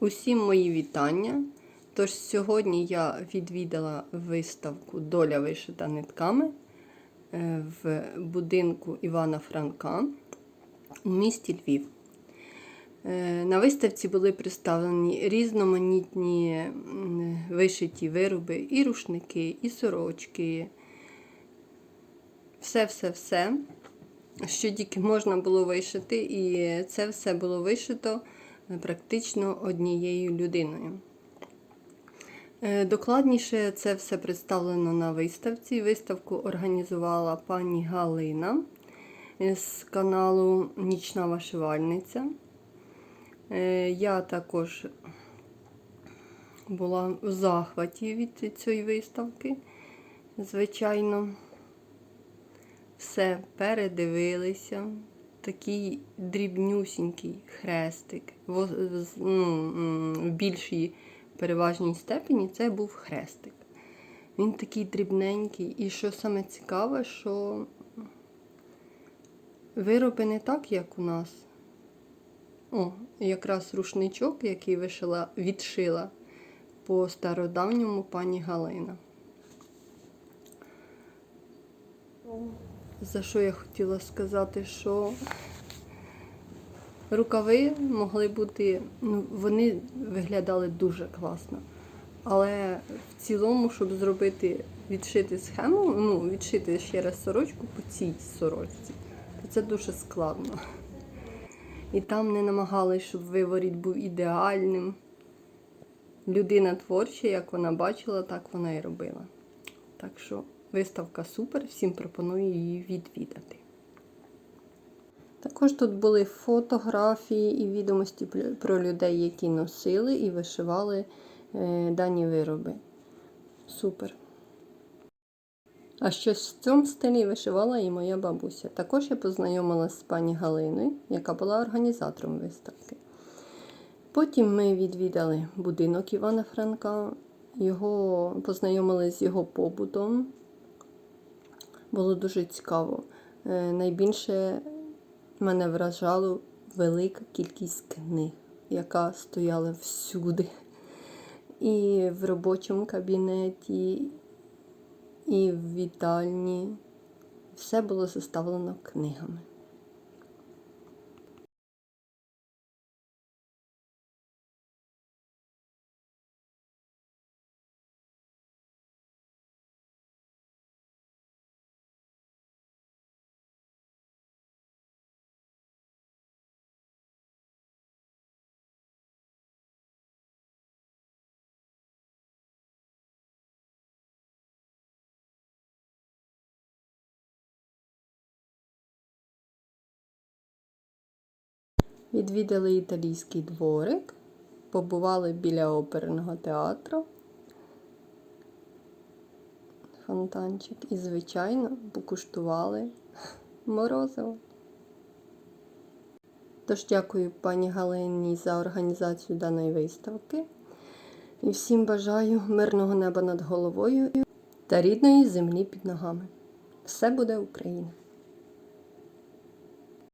Усім мої вітання. Тож сьогодні я відвідала виставку Доля вишита нитками е, в будинку Івана Франка у місті Львів. Е, На виставці були представлені різноманітні вишиті вироби, і рушники, і сорочки. Все-все-все, що тільки можна було вишити, і це все було вишито практично однією людиною. Е, Докладніше це все представлено на виставці. Виставку організувала пані Галина з каналу Нічна вишивальниця. Е, Я також була в захваті від цієї виставки, звичайно. Все передивилися. Такий дрібнюсінький хрестик. В, ну, в більшій переважній степені це був хрестик. Він такий дрібненький. І що саме цікаве, що вироби не так, як у нас. О, якраз рушничок, який вишила, відшила по стародавньому пані Галина. За що я хотіла сказати, що рукави могли бути, ну, вони виглядали дуже класно. Але в цілому, щоб зробити, відшити схему, ну, відшити ще раз сорочку по цій сорочці, то це дуже складно. І там не намагались, щоб виворіт був ідеальним. Людина творча, як вона бачила, так вона і робила. Так що виставка супер, всім пропоную її відвідати. Також тут були фотографії і відомості про людей, які носили і вишивали е, дані вироби. Супер. А щось в цьому стилі вишивала і моя бабуся. Також я познайомилася з пані Галиною, яка була організатором виставки. Потім ми відвідали будинок Івана Франка, його познайомилися з його побутом. Було дуже цікаво. Е, Найбільше мене вражала велика кількість книг, яка стояла всюди. І в робочому кабінеті, і в вітальні. Все було заставлено книгами. Відвідали італійський дворик, побували біля оперного театру. Фонтанчик. І, звичайно, покуштували морозиво. Тож дякую пані Галині за організацію даної виставки. І всім бажаю мирного неба над головою та рідної землі під ногами. Все буде Україна!